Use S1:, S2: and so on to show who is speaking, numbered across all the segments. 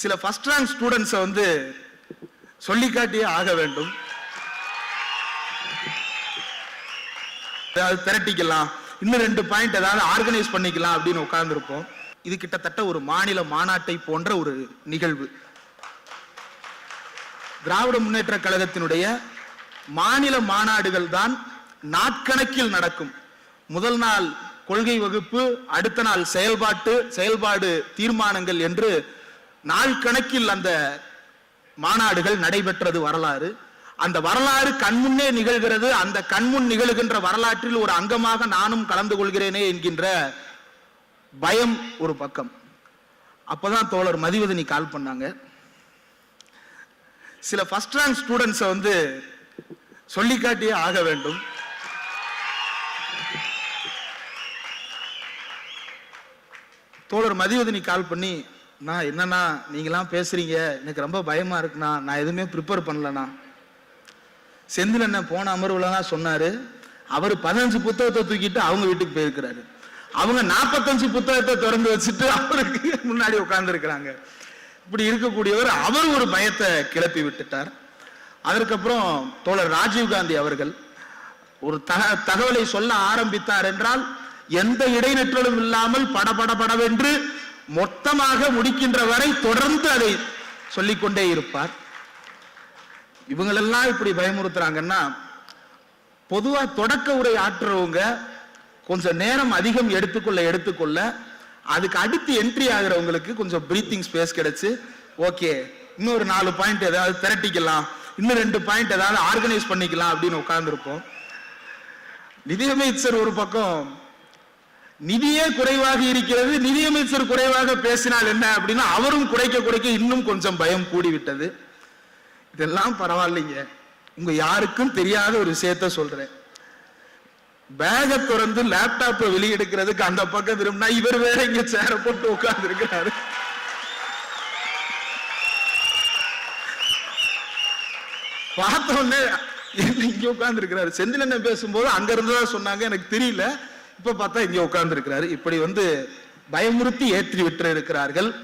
S1: சில first rank ஸ்டூடெண்ட்ஸை வந்து சொல்லிக்காட்டியே ஆக வேண்டும். ஏதாவது திரட்டிக்கலாம். இன்னும் ரெண்டு பாயிண்ட் ஏதாவது ஆர்கனைஸ் பண்ணிக்கலாம் அப்படின்னு உட்கார்ந்துருப்போம். இது கிட்டத்தட்ட ஒரு மாநில மாநாட்டை போன்ற ஒரு நிகழ்வு. திராவிட முன்னேற்ற கழகத்தினுடைய மாநில மாநாடுகள் தான் நாட்கணக்கில் நடக்கும். முதல் நாள் கொள்கை வகுப்பு அடுத்த நாள் செயல்பாட்டு செயல்பாடு தீர்மானங்கள் என்று நாள் கணக்கில் அந்த மாநாடுகள் நடைபெற்றது வரலாறு. அந்த வரலாறு கண்முன்னே நிகழ்கிறது. அந்த கண்முன் நிகழ்கின்ற வரலாற்றில் ஒரு அங்கமாக நானும் கலந்து கொள்கிறேனே என்கின்ற பயம் ஒரு பக்கம். அப்பதான் தோழர் மதிவதனி கால் பண்ணாங்க. சில ஃபர்ஸ்ட் ரேங்க் ஸ்டூடெண்ட்ஸை வந்து சொல்லிக்காட்டியே ஆக வேண்டும். தோழர் மதிவதனி கால் பண்ணி அண்ணா என்னண்ணா நீங்களாம் பேசுறீங்க. எனக்கு ரொம்ப பயமா இருக்குண்ணா. நான் எதுவுமே ப்ரிப்பேர் பண்ணலண்ணா. செந்தில் அண்ணன் போன அமர்வுல தான் சொன்னாரு அவர் பதினஞ்சு புத்தகத்தை தூக்கிட்டு அவங்க வீட்டுக்கு போயிருக்கிறாரு. அவங்க நாற்பத்தஞ்சு புத்தகத்தை திறந்து வச்சுட்டு அவருக்கு முன்னாடி உட்கார்ந்துருக்கிறாங்க. இப்படி இருக்கக்கூடியவர் அவர் ஒரு பயத்தை கிளப்பி விட்டுட்டார். அதற்கப்புறம் தோழர் ராஜீவ்காந்தி அவர்கள் ஒரு தக தகவலை சொல்ல ஆரம்பித்தார் என்றால் எந்த இடைநிற்றலும் இல்லாமல் படபட படவென்று மொத்தமாக முடிக்கின்ற வரை தொடர்ந்து அதை சொல்லிக்கொண்டே இருப்பார். இவங்களெல்லாம் இப்படி பயமுறுத்துறாங்கன்னா பொதுவா தொடக்க உரை ஆற்றுறவங்க கொஞ்சம் நேரம் அதிகம் எடுத்துக்கொள்ள எடுத்துக்கொள்ள அதுக்கு அடுத்து என்ட்ரி ஆகுறவங்களுக்கு கொஞ்சம் பிரீத்திங் ஸ்பேஸ் கிடைச்சு ஓகே இன்னொரு நாலு பாயிண்ட் ஏதாவது திரட்டிக்கலாம் இன்னும் ரெண்டு பாயிண்ட் ஏதாவது ஆர்கனைஸ் பண்ணிக்கலாம் அப்படின்னு உட்கார்ந்துருப்போம். நிதியமைச்சர் ஒரு பக்கம் நிதியே குறைவாக இருக்கிறது நிதியமைச்சர் குறைவாக பேசினால் என்ன அப்படின்னா அவரும் குறைக்க குறைக்க இன்னும் கொஞ்சம் பயம் கூடிவிட்டது. இதெல்லாம் பரவாயில்லைங்க. உங்க யாருக்கும் தெரியாத ஒரு விஷயத்த சொல்றேன். பேகை திறந்து லேப்டாப்பை வெளியெடுக்கிறதுக்கு அந்த பக்கம் திரும்பினா இவர் வேற இங்க சேர போட்டு உட்கார்ந்து இருக்கிறாரு பார்த்த உடனே இங்க உட்கார்ந்து இருக்கிறாரு செந்திலண்ணன் பேசும்போது அங்க இருந்துதான் சொன்னாங்க எனக்கு தெரியல. இப்ப பார்த்தா இங்க உட்கார்ந்து இருக்கிறாரு இப்படி வந்து பயமுறுத்தி ஏற்றி விட்டு இருக்கிறார்கள்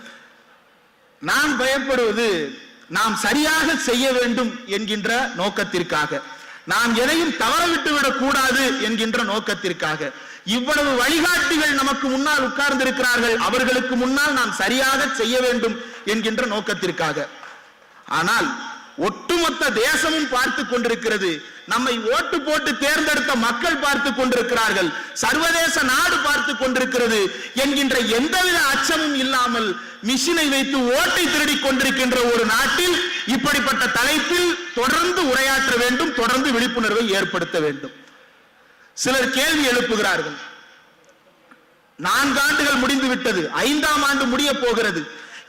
S1: நான் பயப்படுவது நாம் சரியாக செய்ய வேண்டும் என்கின்ற நோக்கத்திற்காக. நாம் எதையும் தவறவிட்டு விடக் கூடாது என்கின்ற நோக்கத்திற்காக. இவ்வளவு வழிகாட்டிகள் நமக்கு முன்னால் உட்கார்ந்து இருக்கிறார்கள் அவர்களுக்கு முன்னால் நாம் சரியாக செய்ய வேண்டும் என்கின்ற நோக்கத்திற்காக. ஆனால் ஒட்டுமொத்த தேசமும் பார்த்து கொண்டிருக்கிறது. நம்மை ஓட்டு போட்டு தேர்ந்தெடுத்த மக்கள் பார்த்து கொண்டிருக்கிறார்கள். சர்வதேச நாடு பார்த்து கொண்டிருக்கிறது. என்கின்ற எந்தவித அச்சமும் இல்லாமல் மிஷினை வைத்து ஓட்டை திருடி கொண்டிருக்கின்ற ஒரு நாட்டில் இப்படிப்பட்ட தலைப்பில் தொடர்ந்து உரையாற்ற வேண்டும் தொடர்ந்து விழிப்புணர்வை ஏற்படுத்த வேண்டும். சிலர் கேள்வி எழுப்புகிறார்கள். நான்கு ஆண்டுகள் முடிந்து விட்டது ஐந்தாம் ஆண்டு முடிய போகிறது.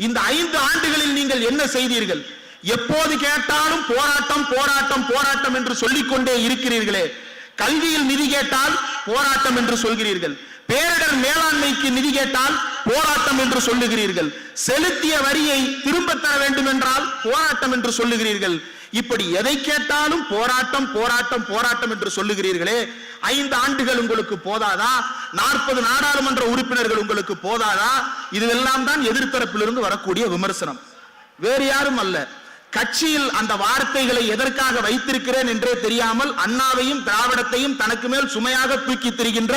S1: இந்த ஐந்து ஆண்டுகளில் நீங்கள் என்ன செய்தீர்கள்? எப்போது கேட்டாலும் போராட்டம் போராட்டம் போராட்டம் என்று சொல்லிக் கொண்டே இருக்கிறீர்களே. கல்வியில் நிதி கேட்டால் போராட்டம் என்று சொல்கிறீர்கள். பேரிடர் மேலாண்மைக்கு நிதி கேட்டால் போராட்டம் என்று சொல்லுகிறீர்கள். செலுத்திய வரியை திரும்ப தர வேண்டும் என்றால் போராட்டம் என்று சொல்லுகிறீர்கள். இப்படி எதை கேட்டாலும் போராட்டம் போராட்டம் போராட்டம் என்று சொல்லுகிறீர்களே. ஐந்து ஆண்டுகள் உங்களுக்கு போதாதா? நாற்பது நாடாளுமன்ற உறுப்பினர்கள் உங்களுக்கு போதாதா? இதுவெல்லாம் தான் எதிர்த்தரப்பிலிருந்து வரக்கூடிய விமர்சனம். வேறு யாரும் அல்ல. கட்சியில் அந்த வார்த்தைகளை எதற்காக வைத்திருக்கிறேன் என்றே தெரியாமல் அண்ணாவையும் திராவிடத்தையும் தனக்கு மேல் சுமையாக தூக்கி திரிகின்ற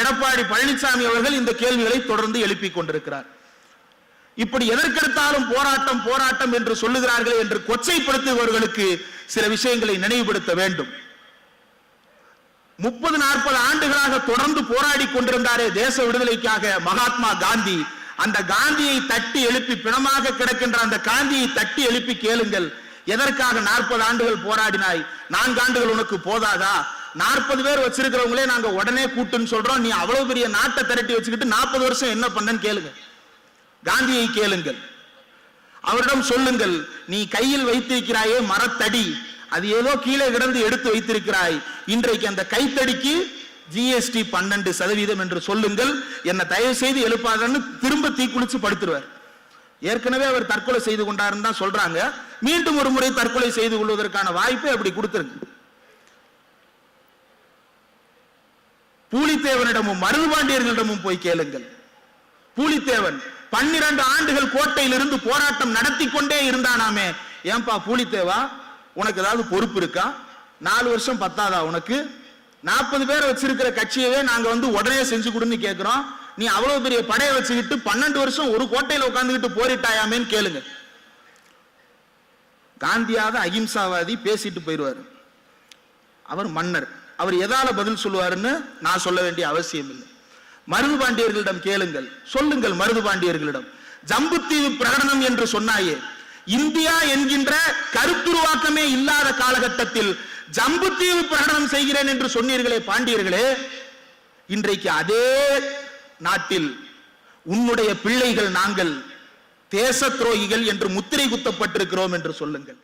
S1: எடப்பாடி பழனிசாமி அவர்கள் இந்த கேள்விகளை தொடர்ந்து எழுப்பிக் கொண்டிருக்கிறார். இப்படி எதற்கெடுத்தாலும் போராட்டம் போராட்டம் என்று சொல்லுகிறார்கள் என்று கொச்சைப்படுத்துபவர்களுக்கு சில விஷயங்களை நினைவுபடுத்த வேண்டும். முப்பது நாற்பது ஆண்டுகளாக தொடர்ந்து போராடி கொண்டிருந்தாரே தேச விடுதலைக்காக மகாத்மா காந்தி. அந்த காந்தியை தட்டி எழுப்பி பிணமாக கிடக்கின்ற அந்த காந்தியை தட்டி எழுப்பி கேளுங்கள். எதற்காக நாற்பது ஆண்டுகள் போராடினாய்? நான்கு ஆண்டுகள் உனக்கு போதாதா? நாற்பது பேர் வச்சிருக்கிறவங்களே நாங்க உடனே கூட்டுன்னு சொல்றோம். நீ அவ்வளவு பெரிய நாட்டை திரட்டி வச்சுக்கிட்டு நாற்பது வருஷம் என்ன பண்ணன்னு கேளுங்க. காந்தியை கேளுங்கள். அவரிடம் சொல்லுங்கள் நீ கையில் வைத்திருக்கிறாயே மரத்தடி. அது ஏதோ கீழே கிடந்து எடுத்து வைத்திருக்கிறாய். இன்றைக்கு அந்த கைத்தடிக்கு ஜிஎஸ்டி பன்னெண்டு சதவீதம் என்று சொல்லுங்கள். என்னை தயவு செய்து எழுப்பாதன்னு திரும்ப தீக்குளிச்சு படுத்துருவார். ஏற்கனவே அவர் தற்கொலை செய்து கொண்டாருன்னு தான் சொல்றாங்க. மீண்டும் ஒரு முறை தற்கொலை செய்து கொள்வதற்கான வாய்ப்பை அப்படி கொடுத்துருங்க பூலித்தேவனிடமும் மருதுபாண்டியர்களிடமும் போய் கேளுங்கள். பூலித்தேவன் பன்னிரண்டு ஆண்டுகள் கோட்டையில் இருந்து போராட்டம் நடத்தி கொண்டே இருந்தானாமே. ஏன்பா பூலித்தேவா உனக்கு ஏதாவது பொறுப்பு இருக்கா? நாலு வருஷம் பத்தாதா உனக்கு? நாற்பது பேரை வச்சிருக்கிற கட்சியவே நாங்க வந்து உடனே செஞ்சு கொடுன்னு கேட்கிறோம் நீ அவ்வளவு பெரிய படையை வச்சுக்கிட்டு பன்னெண்டு வருஷம் ஒரு கோட்டையில உட்கார்ந்துகிட்டு போரிட்டாயாமேன்னு கேளுங்க. காந்தியாவது அகிம்சாவாதி பேசிட்டு போயிடுவாரு. அவர் மன்னர். அவர் எதால பதில் சொல்லுவாருன்னு நான் சொல்ல வேண்டிய அவசியம் இல்லை. மருது பாண்டியர்களிடம் கேளுங்கள். சொல்லுங்கள் மருது பாண்டியர்களிடம். ஜம்புத்தீவு பிரகடனம் என்று சொன்னாயே இந்தியா என்கின்ற கருத்துருவாக்கமே இல்லாத காலகட்டத்தில் ஜம்புத்தீவு பிரகடனம் செய்கிறேன் என்று சொன்னீர்களே பாண்டியர்களே இன்றைக்கு அதே நாட்டில் உன்னுடைய பிள்ளைகள் நாங்கள் தேச துரோகிகள் என்று முத்திரை குத்தப்பட்டிருக்கிறோம் என்று சொல்லுங்கள்.